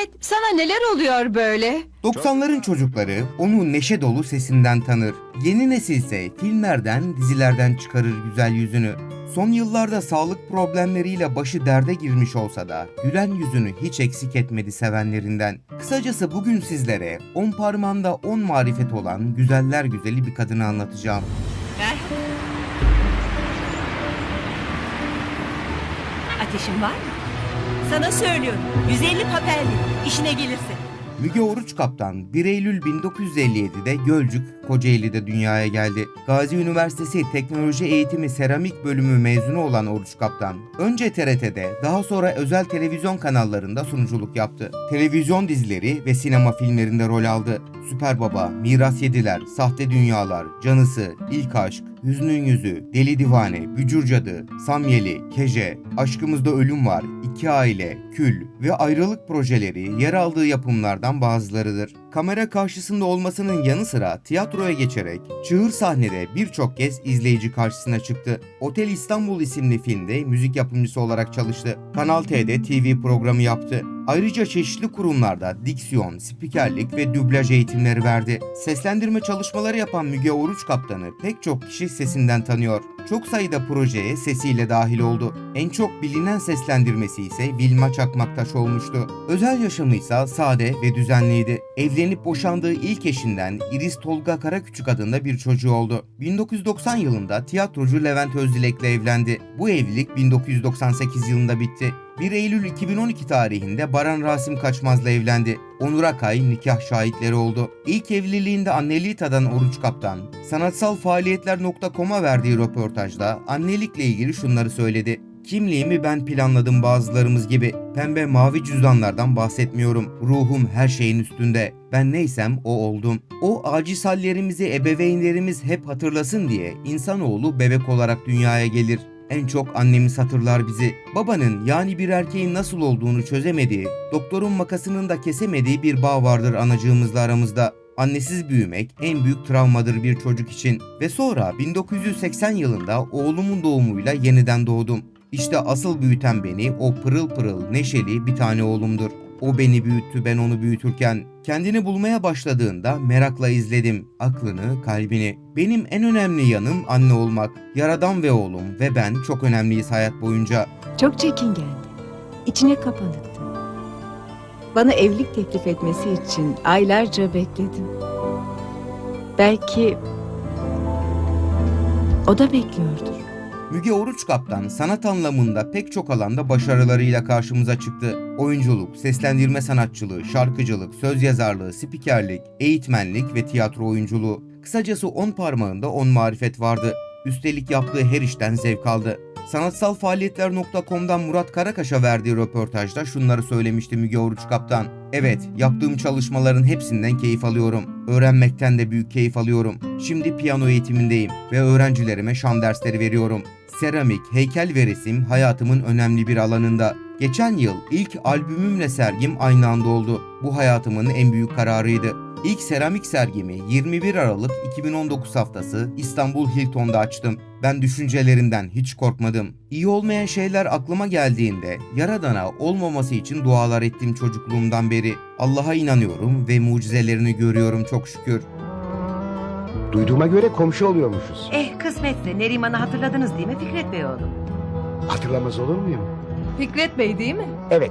Clyde sana neler oluyor böyle? 90'ların çocukları onu neşe dolu sesinden tanır. Yeni nesilse filmlerden, dizilerden çıkarır güzel yüzünü. Son yıllarda sağlık problemleriyle başı derde girmiş olsa da gülen yüzünü hiç eksik etmedi sevenlerinden. Kısacası bugün sizlere 10 parmağında 10 marifet olan güzeller güzeli bir kadını anlatacağım. Merhaba. Ateşin var mı? Sana söylüyorum. 150 papel işine gelirse. Müge Oruç Kaptan 1 Eylül 1957'de Gölcük, Kocaeli'de dünyaya geldi. Gazi Üniversitesi Teknoloji Eğitimi Seramik Bölümü mezunu olan Oruç Kaptan, önce TRT'de daha sonra özel televizyon kanallarında sunuculuk yaptı. Televizyon dizileri ve sinema filmlerinde rol aldı. Süper Baba, Miras Yediler, Sahte Dünyalar, Canısı, İlk Aşk, Hüznün Yüzü, Deli Divane, Bücür Cadı, Samyeli, Keje, Aşkımızda Ölüm Var, İki Aile, Kül ve Ayrılık projeleri yer aldığı yapımlardan bazılarıdır. Kamera karşısında olmasının yanı sıra tiyatroya geçerek çığır sahnede birçok kez izleyici karşısına çıktı. Otel İstanbul isimli filmde müzik yapımcısı olarak çalıştı. Kanal T'de TV programı yaptı. Ayrıca çeşitli kurumlarda diksiyon, spikerlik ve dublaj eğitimleri verdi. Seslendirme çalışmaları yapan Müge Oruç Kaptan'ı pek çok kişi sesinden tanıyor. Çok sayıda projeye sesiyle dahil oldu. En çok bilinen seslendirmesi ise Vilma Çakmaktaş olmuştu. Özel yaşamı ise sade ve düzenliydi. Evlenip boşandığı ilk eşinden Iris Tolga Karaküçük adında bir çocuğu oldu. 1990 yılında tiyatrocu Levent Özdilek'le evlendi. Bu evlilik 1998 yılında bitti. 1 Eylül 2012 tarihinde Baran Rasim Kaçmaz'la evlendi. Onur Akay nikah şahitleri oldu. İlk evliliğinde anneliği tadan Oruç Kaptan, sanatsalfaaliyetler.com'a verdiği röportajda annelikle ilgili şunları söyledi. Kimliğimi ben planladım bazılarımız gibi. Pembe mavi cüzdanlardan bahsetmiyorum. Ruhum her şeyin üstünde. Ben neysem o oldum. O aciz hallerimizi ebeveynlerimiz hep hatırlasın diye insanoğlu bebek olarak dünyaya gelir. En çok annemiz hatırlar bizi. Babanın yani bir erkeğin nasıl olduğunu çözemediği, doktorun makasının da kesemediği bir bağ vardır anacığımızla aramızda. Annesiz büyümek en büyük travmadır bir çocuk için. Ve sonra 1980 yılında oğlumun doğumuyla yeniden doğdum. İşte asıl büyüten beni o pırıl pırıl neşeli bir tane oğlumdur. O beni büyüttü ben onu büyütürken. Kendini bulmaya başladığında merakla izledim aklını, kalbini. Benim en önemli yanım anne olmak. Yaradan ve oğlum ve ben çok önemliyiz hayat boyunca. Çok çekingendi. İçine kapanıktı. Bana evlilik teklif etmesi için aylarca bekledim. Belki o da bekliyordur. Müge Oruç Kaptan sanat anlamında pek çok alanda başarılarıyla karşımıza çıktı. Oyunculuk, seslendirme sanatçılığı, şarkıcılık, söz yazarlığı, spikerlik, eğitmenlik ve tiyatro oyunculuğu. Kısacası 10 parmağında 10 marifet vardı. Üstelik yaptığı her işten zevk aldı. Sanatsalfaaliyetler.com'dan Murat Karakaş'a verdiği röportajda şunları söylemişti Müge Oruç Kaptan. Evet, yaptığım çalışmaların hepsinden keyif alıyorum. Öğrenmekten de büyük keyif alıyorum. Şimdi piyano eğitimindeyim ve öğrencilerime şan dersleri veriyorum. Seramik, heykel ve resim hayatımın önemli bir alanında. Geçen yıl ilk albümümle sergim aynı anda oldu. Bu hayatımın en büyük kararıydı. İlk seramik sergimi 21 Aralık 2019 haftası İstanbul Hilton'da açtım. Ben düşüncelerimden hiç korkmadım. İyi olmayan şeyler aklıma geldiğinde Yaradan'a olmaması için dualar ettim çocukluğumdan beri. Allah'a inanıyorum ve mucizelerini görüyorum çok şükür. Duyduğuma göre komşu oluyormuşuz. Eh kısmetse Neriman'ı hatırladınız değil mi Fikret Bey oğlum? Hatırlamaz olur muyum? Fikret Bey değil mi? Evet.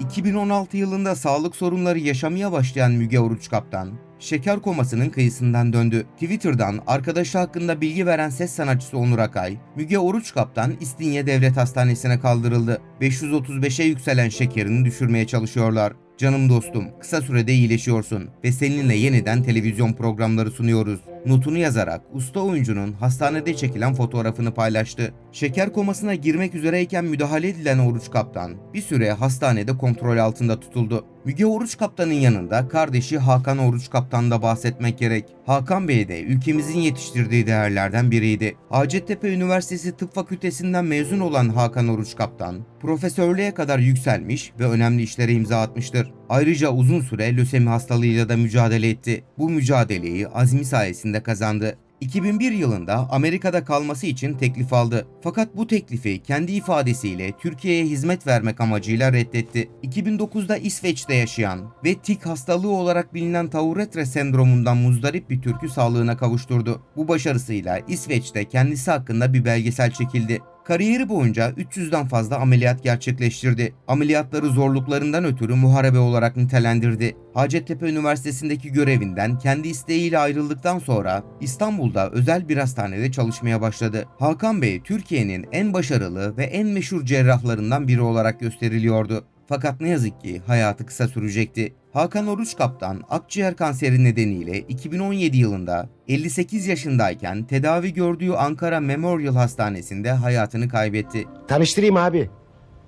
2016 yılında sağlık sorunları yaşamaya başlayan Müge Oruç Kaptan, şeker komasının kıyısından döndü. Twitter'dan arkadaşı hakkında bilgi veren ses sanatçısı Onur Akay, Müge Oruç Kaptan İstinye Devlet Hastanesi'ne kaldırıldı. 535'e yükselen şekerini düşürmeye çalışıyorlar. Canım dostum, kısa sürede iyileşiyorsun ve seninle yeniden televizyon programları sunuyoruz. Notunu yazarak usta oyuncunun hastanede çekilen fotoğrafını paylaştı. Şeker komasına girmek üzereyken müdahale edilen Oruç Kaptan bir süre hastanede kontrol altında tutuldu. Müge Oruç Kaptan'ın yanında kardeşi Hakan Oruç Kaptan da bahsetmek gerek. Hakan Bey de ülkemizin yetiştirdiği değerlerden biriydi. Hacettepe Üniversitesi Tıp Fakültesinden mezun olan Hakan Oruç Kaptan, profesörlüğe kadar yükselmiş ve önemli işlere imza atmıştır. Ayrıca uzun süre lösemi hastalığıyla da mücadele etti. Bu mücadeleyi azmi sayesinde kazandı. 2001 yılında Amerika'da kalması için teklif aldı. Fakat bu teklifi kendi ifadesiyle Türkiye'ye hizmet vermek amacıyla reddetti. 2009'da İsveç'te yaşayan ve tik hastalığı olarak bilinen Tourette sendromundan muzdarip bir Türk'ü sağlığına kavuşturdu. Bu başarısıyla İsveç'te kendisi hakkında bir belgesel çekildi. Kariyeri boyunca 300'den fazla ameliyat gerçekleştirdi. Ameliyatları zorluklarından ötürü muharebe olarak nitelendirdi. Hacettepe Üniversitesi'ndeki görevinden kendi isteğiyle ayrıldıktan sonra İstanbul'da özel bir hastanede çalışmaya başladı. Hakan Bey, Türkiye'nin en başarılı ve en meşhur cerrahlarından biri olarak gösteriliyordu. Fakat ne yazık ki hayatı kısa sürecekti. Hakan Oruç Kaptan akciğer kanseri nedeniyle 2017 yılında 58 yaşındayken tedavi gördüğü Ankara Memorial Hastanesi'nde hayatını kaybetti. Tanıştırayım abi.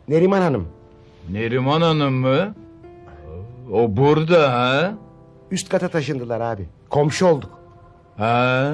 Neriman Hanım. Neriman Hanım mı? O burada ha? Üst kata taşındılar abi. Komşu olduk. Ha?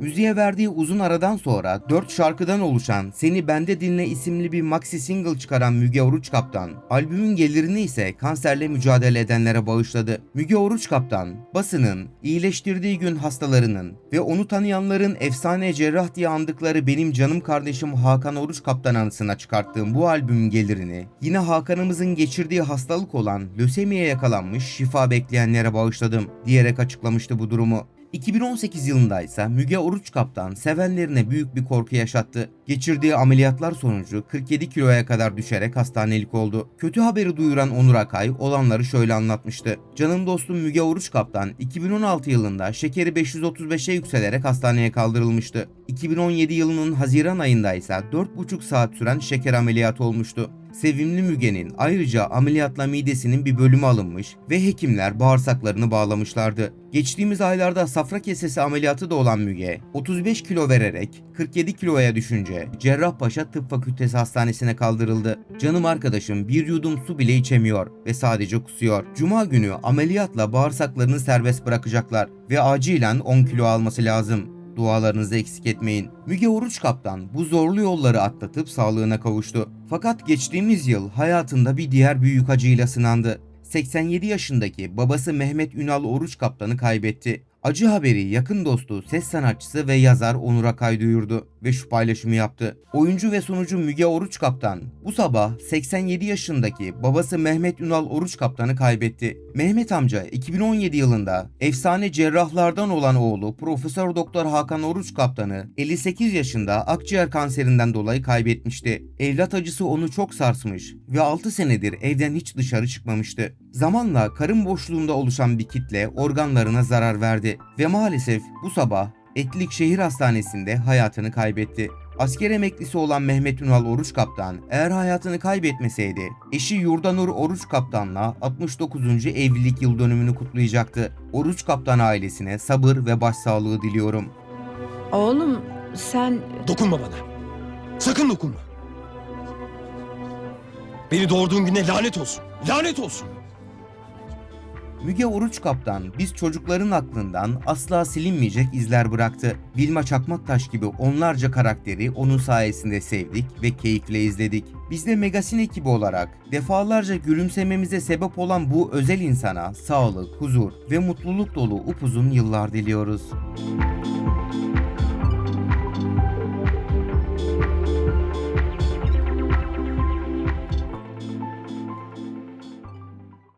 Müziğe verdiği uzun aradan sonra 4 şarkıdan oluşan Seni Bende Dinle isimli bir maxi single çıkaran Müge Oruç Kaptan, albümün gelirini ise kanserle mücadele edenlere bağışladı. Müge Oruç Kaptan, basının, iyileştirdiği gün hastalarının ve onu tanıyanların efsane cerrah diye andıkları benim canım kardeşim Hakan Oruç Kaptan anısına çıkarttığım bu albümün gelirini yine Hakan'ımızın geçirdiği hastalık olan lösemiye yakalanmış şifa bekleyenlere bağışladım diyerek açıklamıştı bu durumu. 2018 yılında ise Müge Oruç Kaptan sevenlerine büyük bir korku yaşattı. Geçirdiği ameliyatlar sonucu 47 kiloya kadar düşerek hastanelik oldu. Kötü haberi duyuran Onur Akay olanları şöyle anlatmıştı. Canım dostum Müge Oruç Kaptan 2016 yılında şekeri 535'e yükselerek hastaneye kaldırılmıştı. 2017 yılının Haziran ayında ise 4,5 saat süren şeker ameliyatı olmuştu. Sevimli Müge'nin ayrıca ameliyatla midesinin bir bölümü alınmış ve hekimler bağırsaklarını bağlamışlardı. Geçtiğimiz aylarda safra kesesi ameliyatı da olan Müge, 35 kilo vererek 47 kiloya düşünce Cerrahpaşa Tıp Fakültesi Hastanesi'ne kaldırıldı. Canım arkadaşım bir yudum su bile içemiyor ve sadece kusuyor. Cuma günü ameliyatla bağırsaklarını serbest bırakacaklar ve acilen 10 kilo alması lazım. Dualarınızı eksik etmeyin. Müge Oruç Kaptan bu zorlu yolları atlatıp sağlığına kavuştu. Fakat geçtiğimiz yıl hayatında bir diğer büyük acıyla sınandı. 87 yaşındaki babası Mehmet Ünal Oruç Kaptan'ı kaybetti. Acı haberi yakın dostu, ses sanatçısı ve yazar Onur Akay duyurdu ve şu paylaşımı yaptı. Oyuncu ve sunucu Müge Oruç Kaptan bu sabah 87 yaşındaki babası Mehmet Ünal Oruç Kaptan'ı kaybetti. Mehmet amca 2017 yılında efsane cerrahlardan olan oğlu Profesör Doktor Hakan Oruç Kaptan'ı 58 yaşında akciğer kanserinden dolayı kaybetmişti. Evlat acısı onu çok sarsmış ve 6 senedir evden hiç dışarı çıkmamıştı. Zamanla karın boşluğunda oluşan bir kitle organlarına zarar verdi ve maalesef bu sabah Etlik Şehir Hastanesi'nde hayatını kaybetti. Asker emeklisi olan Mehmet Ünal Oruç Kaptan eğer hayatını kaybetmeseydi eşi Yurdanur Oruç Kaptan'la 69. evlilik yıl dönümünü kutlayacaktı. Oruç Kaptan ailesine sabır ve başsağlığı diliyorum. Oğlum sen Dokunma bana. Sakın dokunma. Beni doğurduğun güne lanet olsun. Lanet olsun. Müge Oruç Kaptan biz çocukların aklından asla silinmeyecek izler bıraktı. Vilma Çakmaktaş gibi onlarca karakteri onun sayesinde sevdik ve keyifle izledik. Biz de Megasin ekibi olarak defalarca gülümsememize sebep olan bu özel insana sağlık, huzur ve mutluluk dolu upuzun yıllar diliyoruz.